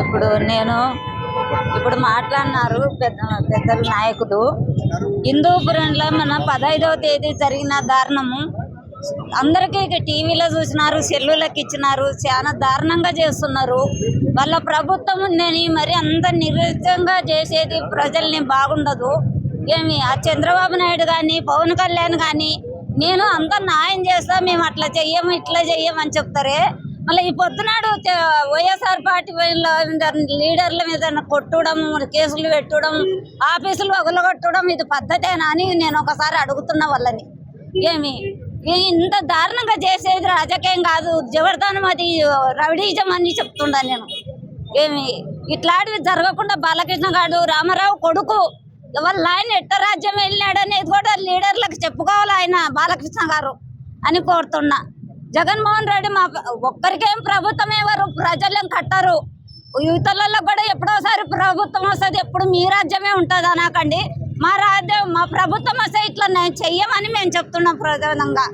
ఇప్పుడు నేను ఇప్పుడు మాట్లాడినారు పెద్ద పెద్దలు నాయకుడు. హిందూపురంలో మన పదహైదవ తేదీ జరిగిన దారుణము. అందరికీ టీవీలో చూసినారు సెల్లులకు ఇచ్చినారు చాలా దారుణంగా చేస్తున్నారు. వాళ్ళ ప్రభుత్వం ఉందని మరి అంత నిర్లక్ష్యంగా చేసేది ప్రజల్ని బాగుండదు. ఏమి ఆ చంద్రబాబు నాయుడు కానీ పవన్ కళ్యాణ్ కానీ నేను అంత న్యాయం చేస్తా మేము అట్లా చెయ్యము ఇట్లా చెయ్యమని చెప్తారే. మళ్ళీ ఈ పొద్దునాడు వైఎస్ఆర్ పార్టీ లీడర్ల మీద కొట్టడం కేసులు పెట్టడం ఆఫీసులు వగలగొట్టడం ఇది పద్ధతేనా అని నేను ఒకసారి అడుగుతున్న వాళ్ళని. ఏమి? ఇంత దారుణంగా చేసేది రాజకీయం కాదు జబర్దానం అది రౌడీజం అని చెప్తుండా నేను. ఏమి? ఇట్లాంటివి జరగకుండా బాలకృష్ణ గారు రామారావు కొడుకు వాళ్ళ ఆయన ఎట్ట రాజ్యం వెళ్ళాడనేది కూడా లీడర్లకు చెప్పుకోవాలి ఆయన బాలకృష్ణ గారు అని కోరుతున్నా. జగన్మోహన్ రెడ్డి మా ఒక్కరికేం ప్రభుత్వం ఎవరు ప్రజలేం కట్టరు. యువతలలో కూడా ఎప్పుడోసారి ప్రభుత్వం వస్తుంది ఎప్పుడు మీ రాజ్యమే ఉంటుంది అనకండి. మా రాజ్యం మా ప్రభుత్వం వస్తే ఇట్లా నేను చెయ్యమని మేము చెప్తున్నాం ప్రధానంగా.